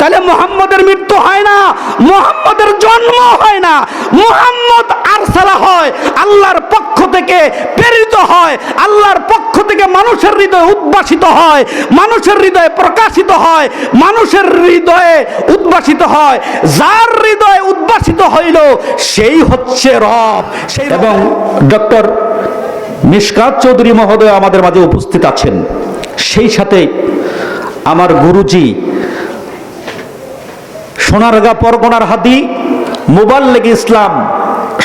তাহলে মোহাম্মদের মৃত্যু হয় না, মোহাম্মদের জন্ম হয় না। মোহাম্মদ আরসালা হয়, আল্লাহর পক্ষ থেকে প্রেরিত হয়, আল্লাহর পক্ষ থেকে মানুষের হৃদয়ে উদ্ভাসিত হয়, মানুষের হৃদয়ে প্রকাশিত হয়, মানুষের হৃদয়ে উদ্ভাসিত হয়। যার হৃদয়ে উদ্ভাসিত হইল, সেই হচ্ছে রব। সেই এবং ডক্টর মিশকাত চৌধুরী মহোদয় আমাদের মাঝে উপস্থিত আছেন। সেই সাথে আমার গুরুজি সোনারগা পরগনার হাদি, মুবাল্লেগ ইসলাম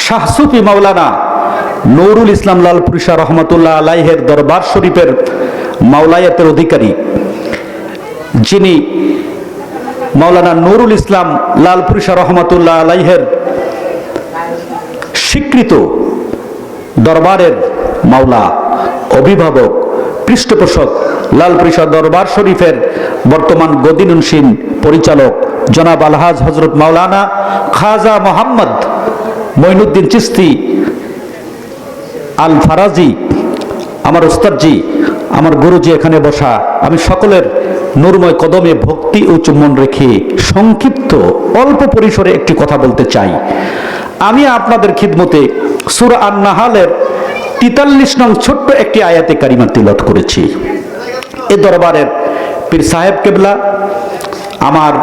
শাহসুফি মাওলানা নৌরুল ইসলাম লালপুরিশা রহমতুল্লাহ আলাইহের দরবার শরীফের মাওলায়াতের অধিকারী। যিনি মাওলানা নুরুল ইসলাম লালপুরিশা রহমতুল্লাহ আলাইহের স্বীকৃত দরবারের মাওলা, অভিভাবক, পৃষ্ঠপোষক লালপুরিশা দরবার শরীফের বর্তমান গদিনুনসীন পরিচালক জনাব আলহাজ হজরত মাওলানা খাজা মোহাম্মদ মঈনুদ্দিন চিস্তি, আল ফারাজি, আমার ওস্তাদজি, আমার গুরুজি এখানে বসা। আমি সকলের নূরময় কদমে ভক্তি ও চুম্বন রেখে সংক্ষিপ্ত, অল্প পরিসরে একটি কথা বলতে চাই। আমি আপনাদের খিদমতে সুর আন নাহালের তিতাল্লিশ নং ছোট্ট একটি আয়াতে কারিমা তিলত করেছি। এ দরবারের পীর সাহেব কেবলা, আমার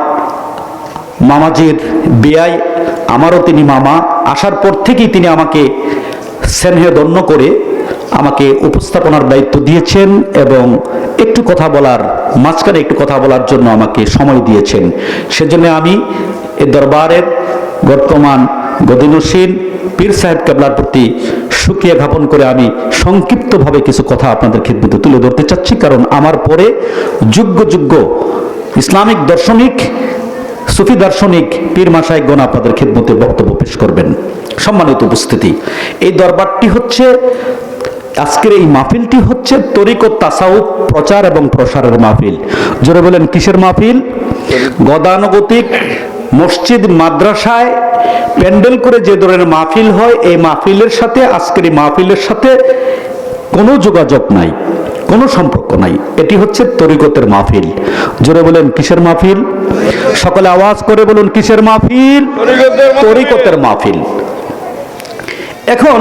মামাজির বেয়াই আমারও তিনি মামা। আসার পর থেকেই তিনি আমাকে স্নেহে ধন্য করে আমাকে উপস্থাপনার দায়িত্ব দিয়েছেন এবং একটু কথা বলার, মাঝখানে একটু কথা বলার জন্য আমাকে সময় দিয়েছেন। সেজন্য আমি এ দরবারের বর্তমান গদিনুসীন পীর সাহেব কেবলার প্রতি সুক্রিয়া জ্ঞাপন করে আমি সংক্ষিপ্তভাবে কিছু কথা আপনাদের খিদমতে তুলে ধরতে চাচ্ছি, কারণ আমার পরে যোগ্য যোগ্য ইসলামিক দার্শনিক সুফি দার্শনিক পীর মাসায় গণ আপনাদের খিদমতে বক্তব্য পেশ করবেন। সম্মানিত উপস্থিতি, এই দরবারটি হচ্ছে, আজকের এই মাহফিলটি হচ্ছে তরিক ও তাসাউফ প্রচার এবং প্রসারের মাহফিল। জোরে বলেন, কিসের মাহফিল? গদানুগতিক মসজিদ মাদ্রাসায় প্যান্ডেল করে যে ধরনের মাহফিল হয়, এই মাহফিলের সাথে, আজকের এই মাহফিলের সাথে কোনো যোগাযোগ নাই। কোনো সম্পর্ক নাই। এটি হচ্ছে তরিকতের মাহফিল। জোরে বলেন কিসের মাহফিল? সকলে আওয়াজ করে বলুন কিসের মাহফিল? তরিকতের মাহফিল। এখন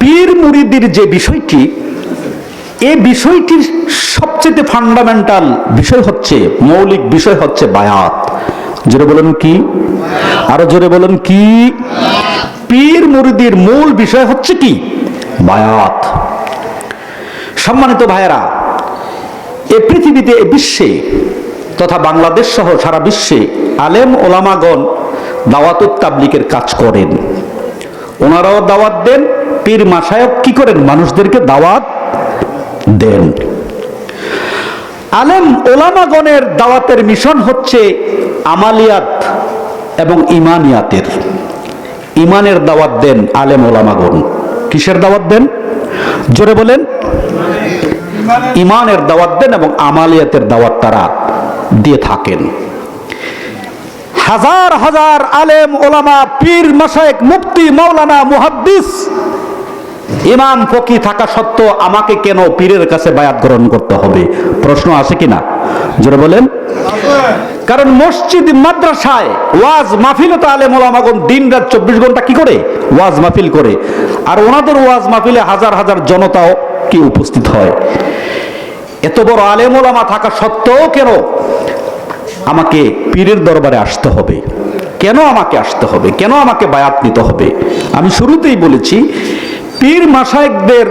পীর মুরিদির যে বিষয়টি এই বিষয়টির সবচেয়ে ফান্ডামেন্টাল বিষয় হচ্ছে মৌলিক বিষয় হচ্ছে বায়াত। জোরে বলুন কি? আরও জোরে বলুন কি? পীর মুরিদির মূল বিষয় হচ্ছে কি? বায়াত। সম্মানিত ভাইয়েরা, এ পৃথিবীতে, এ বিশ্বে তথা বাংলাদেশ সহ সারা বিশ্বে আলেম ওলামাগণ দাওয়াতুত তাবলিকের কাজ করেন। ওনারাও দাওয়াত দেন, পীর মাসায়ক কি করেন? মানুষদেরকে দাওয়াত দেন। আলেম ওলামাগণের দাওয়াতের মিশন হচ্ছে আমালিয়াত এবং ইমানিয়াতের। ইমানের দাওয়াত দেন আলেম ওলামাগণ। কিসের দাওয়াত দেন? জোরে বলেন ইমানের দাওয়াত দেন এবং আমালিয়াতের দাওয়াত তারা দিয়ে থাকেন। হাজার হাজার আলেম, ওলামা, পীর মাসায়েক মুফতি, মাওলানা, মুহাদ্দিস, ইমাম, ফকি থাকা সত্ত্বেও আমাকে কেন পীরের কাছে বায়াত গ্রহণ করতে হবে? প্রশ্ন আছে কিনা জোরে বলেন। কারণ মসজিদ, মাদ্রাসায় ওয়াজ মাহফিলে তো আলেম, ওলামাগণ দিন রাত চব্বিশ ঘণ্টা কি করে? ওয়াজ মাহফিল করে। আর ওনাদের ওয়াজ মাহফিলে হাজার হাজার জনতাও কি উপস্থিত হয়? এত বড় আলেম ওলামা থাকা সত্ত্বেও কেন আমাকে পীরের দরবারে আসতে হবে? কেন আমাকে আসতে হবে? কেন আমাকে বায়াত নিতে হবে? আমি শুরুতেই বলেছি, পীর মাসায়েকদের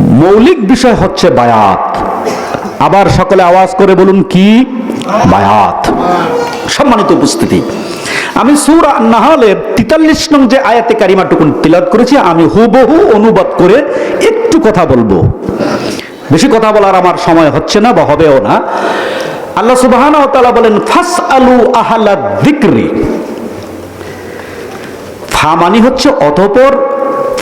মৌলিক বিষয় হচ্ছে বায়াত। আবার সকলে আওয়াজ করে বলুন, কি? বায়াত। সম্মানিত উপস্থিতি। আমি সুর নাহলের তিতাল্লিশ নং যে আয়াতে কারিমাটুকুন তিলাদ করেছি, আমি হুবহু অনুবাদ করে একটু কথা বলব। বেশি কথা বলার আমার সময় হচ্ছে না বা হবেও না। আল্লাহ সুবহান বলেন ফাস আলু আহালা দিক্রি ফা মানি হচ্ছে অতপর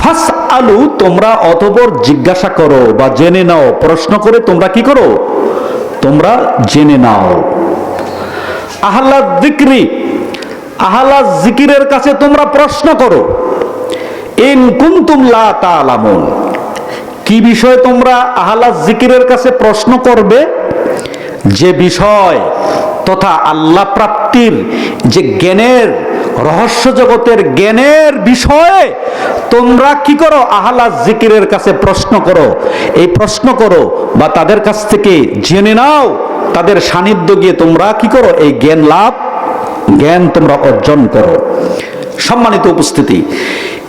ফাস আলু তোমরা অতপর জিজ্ঞাসা করো বা জেনে নাও, প্রশ্ন করে তোমরা কি করো? তোমরা জেনে নাও। আহাল্লা দিক্রি আহালা জিকিরের কাছে তোমরা প্রশ্ন করো। ইন কুন্তুম লা তালামুন কি বিষয়ে তোমরা আহালা জিকিরের কাছে প্রশ্ন করবে? যে বিষয় তথা আল্লাহ প্রাপ্তির যে জ্ঞানের, রহস্য জগতের জ্ঞানের বিষয়ে তোমরা কি করো? আহলা জিকিরের কাছে প্রশ্ন করো। এই প্রশ্ন করো বা তাদের কাছ থেকে জেনে নাও, তাদের সান্নিধ্য গিয়ে তোমরা কি করো? এই জ্ঞান লাভ, জ্ঞান তোমরা অর্জন করো। সম্মানিত উপস্থিতি,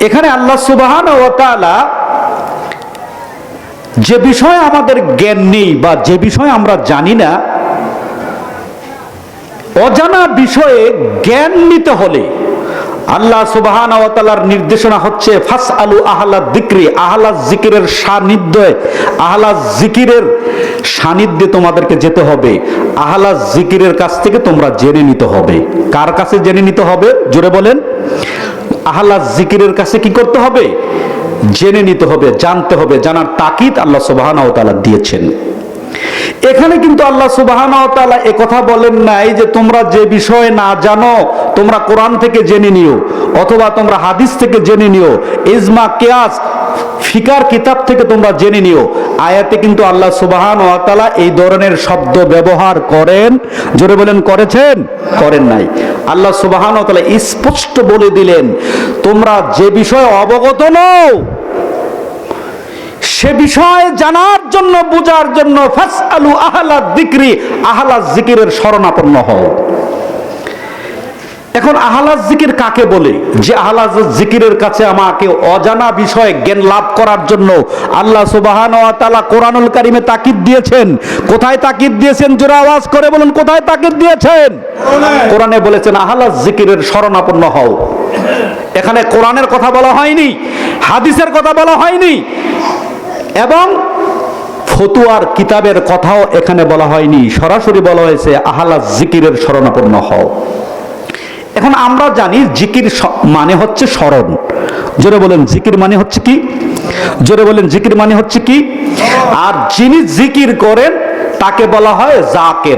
এখানে আল্লাহ সুবাহান ও তাআলা যে বিষয়ে আমাদের জ্ঞান নেই বা যে বিষয়ে আমরা জানি না, অজানা বিষয়ে জ্ঞান নিতে হলে আল্লাহ সুবাহান তালার নির্দেশনা হচ্ছে ফাস আলু আহলা দিক্রি আহলা জিকিরের সান্নিধ্যে, আহলা জিকিরের সান্নিধ্যে তোমাদেরকে যেতে হবে। আহলা জিকিরের কাছ থেকে তোমরা জেনে নিতে হবে। কার কাছে জেনে নিতে হবে? জোরে বলেন। আহলা জিকিরের কাছে কি করতে হবে? জেনে নিতে হবে, জানতে হবে, জানার তাকিদ আল্লাহ সুবাহানাওতালা দিয়েছেন। এখানে কিন্তু আল্লাহ সুবাহান তাআলা এ কথা বলেন নাই যে তোমরা যে বিষয়ে না জানো, তোমরা কোরআন থেকে জেনে নিও, অথবা তোমরা হাদিস থেকে জেনে নিও। ইজমা, কেয়াস ফিকার কিতাব থেকে তোমরা জেনে নিও। আয়াতে কিন্তু আল্লাহ সুবাহান ও তাআলা এই ধরনের শব্দ ব্যবহার করেন। জোরে বলেন, করেছেন? করেন নাই। আল্লাহ সুবাহান ও তাআলা স্পষ্ট বলে দিলেন, তোমরা যে বিষয়ে অবগত নও, সে বিষয়ে জানার জন্য, বোঝার জন্য ফাস আলু আহলা দিক্রি আহলা জিকিরের শরণাপন্ন হও। এখন আহলা জিকির কাকে বলে? যে আহলা জিকিরের কাছে আমাকে অজানা বিষয়ে জ্ঞান লাভ করার জন্য আল্লাহ সুবাহান তাআলা কোরআনুল কারিমে তাকিদ দিয়েছেন। কোথায় তাকিদ দিয়েছেন? জোরে আওয়াজ করে বলুন, কোথায় তাকিদ দিয়েছেন? কোরআনে বলেছেন আহলা জিকিরের শরণাপন্ন হও। এখানে কোরআনের কথা বলা হয়নি, হাদিসের কথা বলা হয়নি, এবং ফতুয়ার কিতাবের কথাও এখানে বলা হয়নি। সরাসরি বলা হয়েছে আহলা জিকিরের শরণাপন্ন হও। এখন আমরা জানি জিকির মানে হচ্ছে স্মরণ। জোরে বলেন, জিকির মানে হচ্ছে কি? জোরে বলেন, জিকির মানে হচ্ছে কি? আর যিনি জিকির করেন, তাকে বলা হয় জাকের।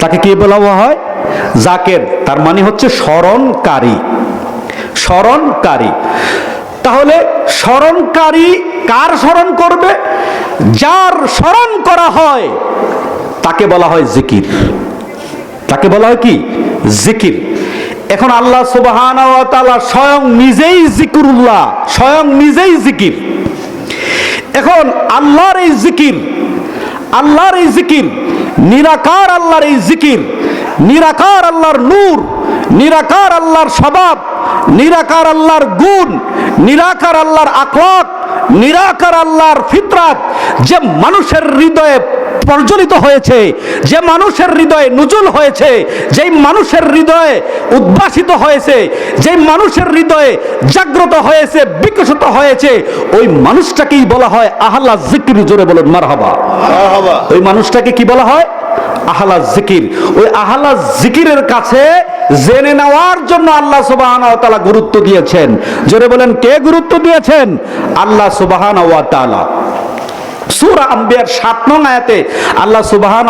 তাকে কি বলা হয়? জাকের। তার মানে হচ্ছে স্মরণকারী। স্মরণকারী। তাহলে স্মরণকারী কার স্মরণ করবে? যার স্মরণ করা হয়, তাকে বলা হয় জিকির। তাকে বলা হয় কি? জিকির। এখন আল্লাহ সুবহান স্বয়ং নিজেই জিকিরুল্লাহ স্বয়ং নিজেই জিকির এখন আল্লাহর এই জিকির আল্লাহর এই জিকির নিরাকার আল্লাহর এই জিকির নিরাকার আল্লাহর নূর, নিরাকার আল্লাহর স্বভাব, নিরাকার আল্লাহর গুণ, নিরাকার আল্লাহর আকলাক নিরাকার আল্লাহর ফিতরাত, যে মানুষের হৃদয়ে প্রজ্বলিত হয়েছে যে মানুষের হৃদয়ে নুজুল হয়েছে যেই মানুষের হৃদয়ে উদ্ভাসিত হয়েছে যেই মানুষের হৃদয়ে জাগ্রত হয়েছে বিকশিত হয়েছে ওই মানুষটাকেই বলা হয় আহ্লা জিকির। জোরে বলুন মারহাবা। ওই মানুষটাকে কি বলা হয়? আহলা জিকির। ওই আহলা জিকিরের কাছে জেনে নেওয়ার জন্য আল্লাহ সুবাহান গুরুত্ব দিয়েছেন। জোরে বলেন কে গুরুত্ব দিয়েছেন? আল্লাহ সুবাহান সূরা আম্বিয়ার সাত নং আয়াতে আল্লাহ সুবহান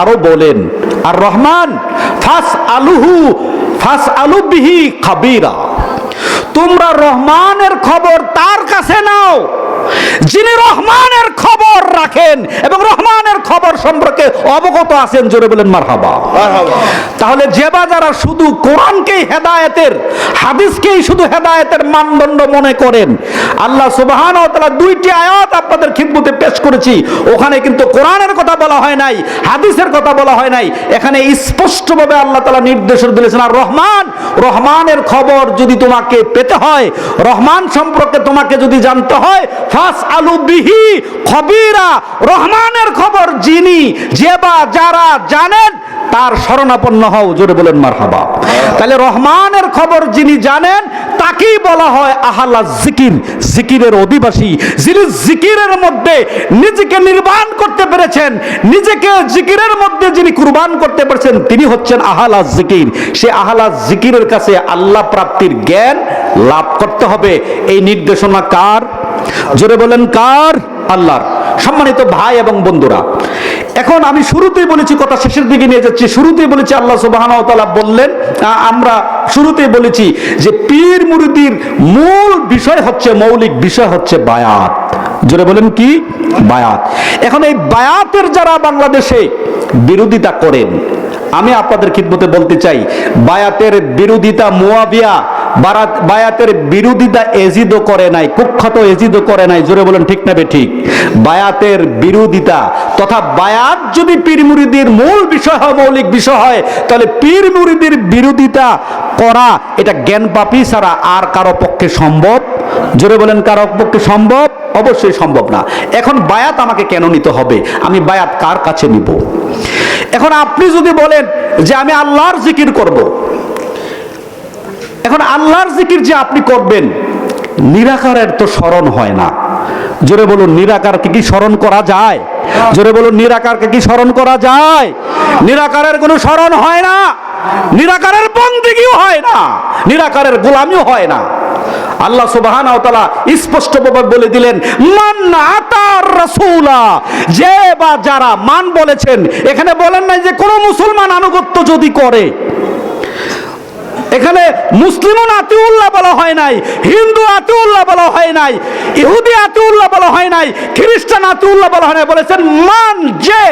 আরও বলেন আর রহমান ফাস আলুহু ফাস আলু বিহি খাবিরা। তোমরা রহমানের খবর তার কাছে নাও, যিনি রহমানের খবর রাখেন এবং রহমানের খবর সম্পর্কে অবগত আছেন জোরে বলেন মারহাবা। তাহলে যে বা যারা শুধু কোরআনকেই হেদায়েতের হাদিসকেই শুধু হেদায়েতের মানদণ্ড মনে করেন আল্লাহ সুবহান তাআলা দুইটি আয়াত আপনাদের খিদমতে পেশ করেছি। ওখানে কিন্তু কোরআনের কথা বলা হয় নাই হাদিসের কথা বলা হয় নাই। এখানে স্পষ্টভাবে আল্লাহ তাআলা নির্দেশ দিয়েছেন আর রহমান রহমানের খবর যদি তোমাকে পেতে হয় রহমান সম্পর্কে তোমাকে যদি জানতে হয় ফাস আলু বিহি খবিরা রহমানের খবর যিনি যে বা যারা জানেন, তার শরণাপন্ন হও, জোরে বলেন মারহাবা। তাহলে রহমানের খবর যিনি জানেন, তাকেই বলা হয় আহালা জিকির, জিকিরের অধিবাসী। যিনি জিকিরের মধ্যে নিজেকে নির্বাণ করতে পেরেছেন, নিজেকে জিকিরের মধ্যে যিনি কুরবান করতে পেরেছেন, তিনি হচ্ছেন আহালা জিকির। সে আহালা জিকিরের কাছে আল্লাহ প্রাপ্তির জ্ঞান লাভ করতে হবে। এই নির্দেশনা কার? জোরে বলেন কার? আল্লাহর। সম্মানিত ভাই এবং বন্ধুরা, এখন আমি শুরুতেই বলেছি কথা শেষের দিকে নিয়ে যাচ্ছি। শুরুতেই বলেছি আল্লাহ সুবাহান বললেন আমরা শুরুতেই বলেছি যে পীর মুরিদির মূল বিষয় হচ্ছে, মৌলিক বিষয় হচ্ছে বায়াত। জোরে বলেন কি? বায়াত। এখন এই বায়াতের যারা বাংলাদেশে বিরোধিতা করেন, আমি আপনাদের খিদমতে বলতে চাই, বায়াতের বিরোধিতা মুয়াবিয়া বারাত বায়াতের বিরোধিতা এজিদও করে নাই, কুখ্যাত এজিদও করে নাই, জোরে বলেন ঠিক না ঠিক বায়াতের বিরোধিতা তথা বায়াত যদি পীর মুরিদির মূল বিষয় হয়, মৌলিক বিষয় হয়, তাহলে পীর মুরিদির বিরোধিতা করা এটা জ্ঞান পাপি ছাড়া আর কারও পক্ষে সম্ভব? জোরে বলেন কারও পক্ষে সম্ভব? অবশ্যই সম্ভব না। এখন বায়াত আমাকে কেন নিতে হবে? আমি বায়াত কার কাছে নিব? এখন আপনি যদি বলেন যে আমি আল্লাহর জিকির করব এখন আল্লাহর জিকির যে আপনি করবেন, নিরাকারের তো স্মরণ হয় না। জোরে বলুন নিরাকারকে কি স্মরণ করা যায়? জোরে বলুন নিরাকারকে কি স্মরণ করা যায়? নিরাকারের কোনো স্মরণ হয় না। নিরাকারের বন্দিগিও হয় না। নিরাকারের গোলামিও হয় না। আল্লাহ সুবহান স্পষ্টভাবে বলে দিলেন, মান আতার রাসূলা যে বা যারা মান বলেছেন, এখানে বলেন নাই যে কোন মুসলমান আনুগত্য যদি করে এখানে মুসলিমও আতিউল্লাহ বলা হয় নাই, হিন্দু আতিউল্লাহ বলা হয় নাই, ইহুদি আতিউল্লাহ বলা হয় নাই, খ্রিস্টান আতিউল্লাহ বলা হয় নাই, বলেছেন, মান যে,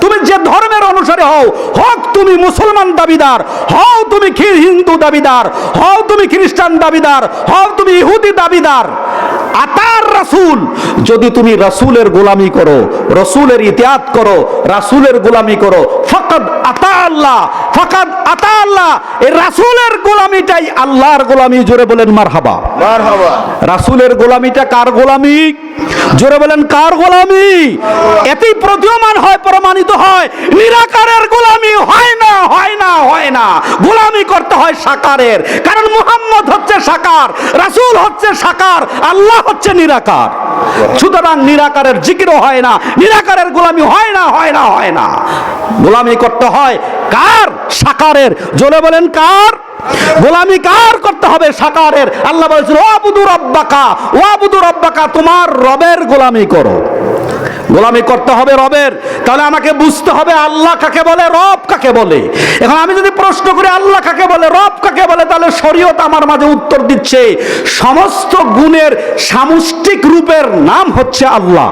তুমি যে ধর্মের অনুসারে হও, হোক তুমি মুসলমান দাবিদার, হও তুমি হিন্দু দাবিদার, হও তুমি খ্রিস্টান দাবিদার, হও তুমি ইহুদি দাবিদার আতার রাসূল। যদি তুমি রাসুলের গোলামি করো রসুলের ইতিহাত করো রাসুলের গোলামি করো ফকত আতা আল্লাহ ফকত আতা আল্লাহ এই রাসুলের গোলামিটাই আল্লাহর গোলামি জোরে বলেন মার হাবা রাসুলের গোলামিটা কার গোলামি? জোরে বলেন, কার গোলামি? এতেই প্রতীয়মান হয়, প্রমাণিত হয়, নিরাকারের গোলামি হয় না হয় না হয় না। গোলামি করতে হয় সাকারের, কারণ মুহাম্মদ হচ্ছে সাকার, রাসূল হচ্ছে সাকার, আল্লাহ হচ্ছে নিরাকার। সুতরাং নিরাকারের জিকিরও হয় না, নিরাকারের গোলামি হয় না হয় না হয় না। গোলামি করতে হয় কার? সাকারের। জোরে বলেন, কার? গোলামি কার করতে হবে সাকারের? আল্লাহ বলেছিল ও আবুদু রব্বাকা ও আবুদু রব্বাকা, তোমার রবের গোলামি করো। গোলামি করতে হবে রবের। তাহলে আমাকে বুঝতে হবে আল্লাহ কাকে বলে, রব কাকে বলে। এখন আমি যদি প্রশ্ন করি, আল্লাহ কাকে বলে, রব কাকে বলে, তাহলে শরীয়ত আমার মাঝে উত্তর দিচ্ছে, সমস্ত গুণের সামষ্টিক রূপের নাম হচ্ছে আল্লাহ।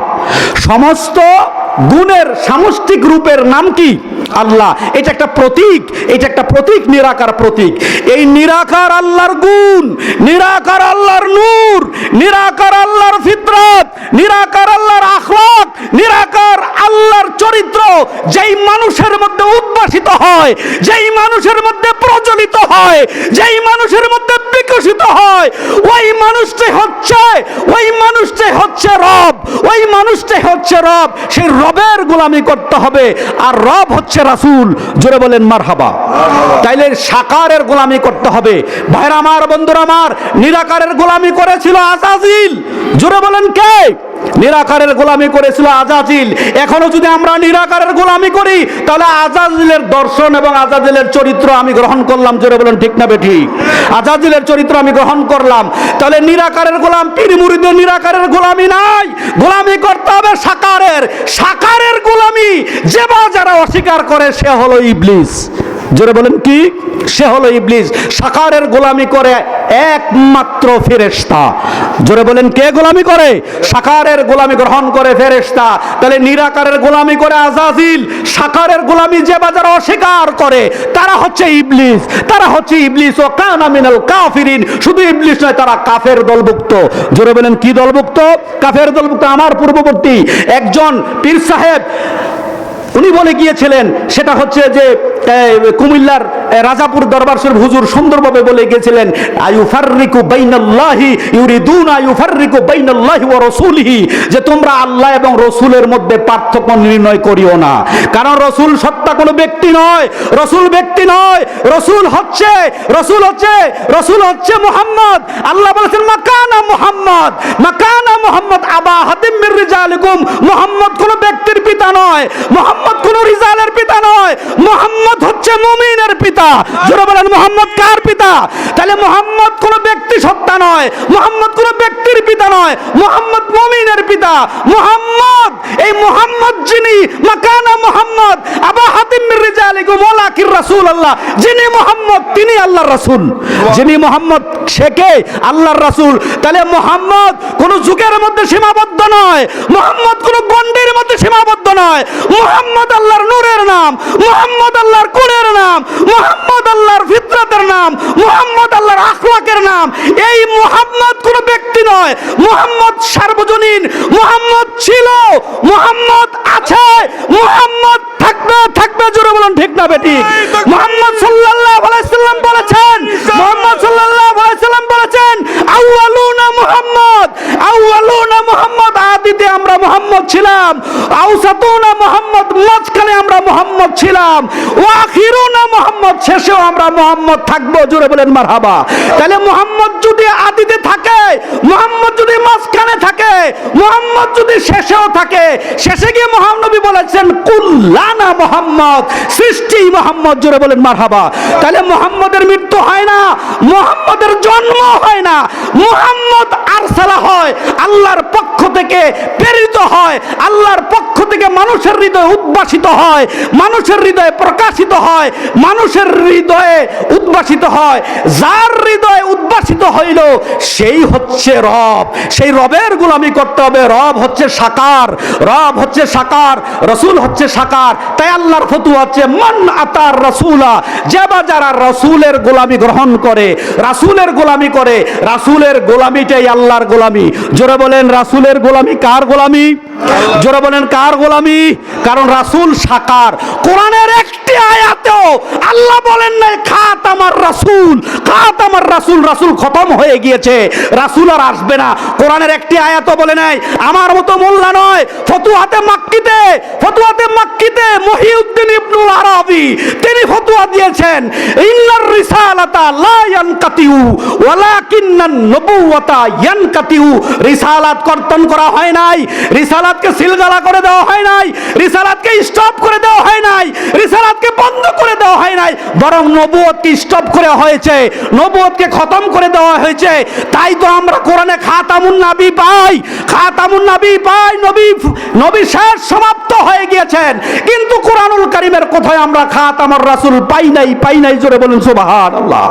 সমস্ত গুণের সামষ্টিক রূপের নাম কি? আল্লাহ। এটা একটা প্রতীক, এটা একটা প্রতীক, নিরাকার প্রতীক। এই নিরাকার আল্লাহর গুণ, নিরাকার আল্লাহর নূর, নিরাকার আল্লাহর ফিতরত, নিরাকার আল্লাহর আখলাক, নিরাকার আল্লাহর চরিত্র যেই মানুষের মধ্যে উদ্ভাসিত হয়, যেই মানুষের মধ্যে প্রচলিত হয়, যেই মানুষের মধ্যে বিকশিত হয়, ওই মানুষটাই হচ্ছে, ওই মানুষটাই হচ্ছে রব, ওই মানুষটাই হচ্ছে রব। সেই রবের গোলামি করতে হবে আর রব হচ্ছে রাসুল। জোরে বলেন মার হাবা তাইলে সাকারের গোলামি করতে হবে। ভাইরা আমার বন্ধুরা আমার নিরাকারের গোলামি করেছিল আসাজিল জোরে বলেন কে? নিরাকারের গোলামি করেছিল আজাজিল। এখনও যদি আমরা নিরাকারের গোলামি করি, তাহলে আজাজিলের দর্শন এবং আজাজিলের চরিত্র আমি গ্রহণ করলাম। জোরে বলেন, ঠিক না বেঠিক আজাজিলের চরিত্র আমি গ্রহণ করলাম। তাহলে নিরাকারের গোলাম, পীর মুরিদের নিরাকারের গোলামি নাই। গোলামি করতে হবে সাকারের। সাকারের গোলামি, যে বা যারা অস্বীকার করে, সে হলো ইবলিস। জোরে বলেন কি? সে হলো ইবলিস। সাকারের গোলামি করে একমাত্র ফেরেশতা। জোরে বলেন কে গোলামি করে? সাকারের গোলামি গ্রহণ করে ফেরেশতা। তাহলে নিরাকারের গোলামি করে আজাজিল। সাকারের গোলামি যে বাজার অস্বীকার করে, তারা হচ্ছে ইবলিস। তারা হচ্ছে ইবলিস ও কানা মিনাল কাফিরিন। শুধু ইবলিস নয়, তারা কাফের দলভুক্ত। জোরে বলেন কি দলভুক্ত? কাফের দলভুক্ত আমার পূর্ববর্তী একজন পীর সাহেব। উনি বলে গিয়েছিলেন সেটা হচ্ছে যে কুমিল্লার রাজাপুর দরবার শরীফ হুজুর সুন্দরভাবে বলে গিয়েছিলেন আয়ুফাররিকু বাইনাল্লাহি ইউরিদুনা, আয়ুফাররিকু বাইনাল্লাহি ওয়া রাসূলিহি, যে তোমরা আল্লাহ এবং রসুলের মধ্যে পার্থক্য নির্ণয় করিও না। কারণ রসুল সত্তা কোনো ব্যক্তি নয়, রসুল ব্যক্তি নয়, রসুল হচ্ছে রসুল হচ্ছে রসুল হচ্ছে মুহাম্মদ। আল্লাহ বলেছেন, মাকানা মুহাম্মদ মাকানা মুহাম্মদ আবা হাতিম মির রিজালিকুম। মুহাম্মদ কোনো ব্যক্তির পিতা নয়, মুহাম্মদ কোনো রিজালের পিতা নয়, মুহাম্মদ হচ্ছে মুমিনের পিতা। জোরে বলেন মোহাম্মদ কার পিতা? তাহলে মোহাম্মদ কোনো ব্যক্তি সত্তা নয় মোহাম্মদ কোনো ব্যক্তির পিতা নয় মোহাম্মদ মমিনের পিতা। মোহাম্মদ এই মোহাম্মদ যিনি মাকানা মোহাম্মদ আবা হাতিম মির রিজালিকুম ওয়ালাকির রাসূল আল্লাহ যিনি মোহাম্মদ তিনি আল্লাহর রাসূল। যিনি মোহাম্মদ সে কে? আল্লাহর রাসূল। তাহলে মোহাম্মদ কোন যুগের মধ্যে সীমাবদ্ধ নয় মোহাম্মদ কোন গন্ডির মধ্যে সীমাবদ্ধ নয় মোহাম্মদ আল্লাহর নূরের নাম মোহাম্মদ আল্লাহর কুলের নাম মোহাম্মদ আল্লাহর ফিতরাতের নাম, মোহাম্মদ আল্লাহর আখলাকের নাম। এই মোহাম্মদ কোন ব্যক্তি নয়, মোহাম্মদ সার্বজনীন, মোহাম্মদ ছিল, মোহাম্মদ আছে, মোহাম্মদ থাকবে থাকবে, জোরে বলুন ঠিক না বেটি। মোহাম্মদ সাল্লাল্লাহু আলাইহি সাল্লাম বলেছেন, মোহাম্মদ সাল্লাল্লাহু আলাইহি সাল্লাম বলেছেন, আউয়ালুনা মুহাম্মদ আউয়ালুনা মুহাম্মদ। আদিতে আমরা মুহাম্মদ ছিলাম, আউসাতুনা মুহাম্মদ, মাঝখানে আমরা মুহাম্মদ ছিলাম, ওয়াখিরুনা মুহাম্মদ, শেষেও আমরা মুহাম্মদ থাকব, জোরে বলেন মারহাবা। তাহলে মুহাম্মদ যদি আদিতে থাকে, মুহাম্মদ যদি মাঝখানে থাকে, মুহাম্মদ যদি শেষেও থাকে, শেষে গিয়ে মহানবী বলেছেন, কুল্লানা মুহাম্মদ, সৃষ্টি মুহাম্মদ, জোরে বলেন মারহাবা। তাহলে মোহাম্মদের মৃত্যু হয় না, মুহাম্মদের জন্ম হয় না, মুহাম্মদ আরসালা হয়, আল্লাহর পক্ষ থেকে প্রেরিত হয়, আল্লাহর পক্ষ থেকে মানুষের হৃদয়ে উদ্ভাসিত হয়, মানুষের হৃদয়ে প্রকাশিত হয়, মানুষের হৃদয়ে উদ্ভাসিত হয়। যার হৃদয়ে উদ্ভাসিত হইল, সেই হচ্ছে রব। সেই রবের গোলামি করতে হবে। রব হচ্ছে সাকার, রব হচ্ছে সাকার, রসুল হচ্ছে সাকার। তাই আল্লাহর ফতু হচ্ছে, মান আতার রসুলা যে বা যারা রসুলের গোলামি গ্রহণ করে, রাসুলের গোলামি করে, রাসুলের গোলামিটাই আল্লাহর গোলামি। জোরে বলেন, রাসুলের গোলামি কার গোলামি? জোরে বলেন কার গোলামি? কারণ রাসুল সাকার। কোরআনের একটি আয়াতেও আল্লাহ বলেন নাই, খাত আমার রাসুল, খাত আমার রাসুল রাসুল খতম হয়ে গিয়েছে, রাসুল আর আসবে না। কোরআনের একটি আয়াতও বলে নাই, আমার মতো মোল্লা নয়, ফতুয়াতে মাক্কিতে ফতুয়াতে মাক্কিতে মহিউদ্দিন ইবনুল আরবি, তিনি ফতুয়া দিয়েছেন, ইন্নার রিসালাতা লা ইয়ানকাতিউ, ওয়ালাকিন্নান নবুওয়াতা ইয়ানকাতিউ। রিসালাত কর্তন করা হয় নাই, রিসালাতকে সিলগালা করে দেওয়া হয় নাই, রিসালাতকে স্টপ করে দেওয়া হয় নাই রিসালাতকে বন্ধ করে দেওয়া হয় নাই, বরং নবুয়তকে স্টপ করে হয়েছে। নবুয়তকে খতম করে দেওয়া হয়েছে। তাই তো আমরা কোরআনে খাতামুন নাবি পাই, খাতামুন নাবি পাই, নবী নবী শেষ সমাপ্ত হয়ে গিয়েছেন। কিন্তু কোরআনুল কারিমের কোথায় আমরা খাতামুর রাসূল পাই নাই পাই নাই, জোরে বলুন সুবহানাল্লাহ।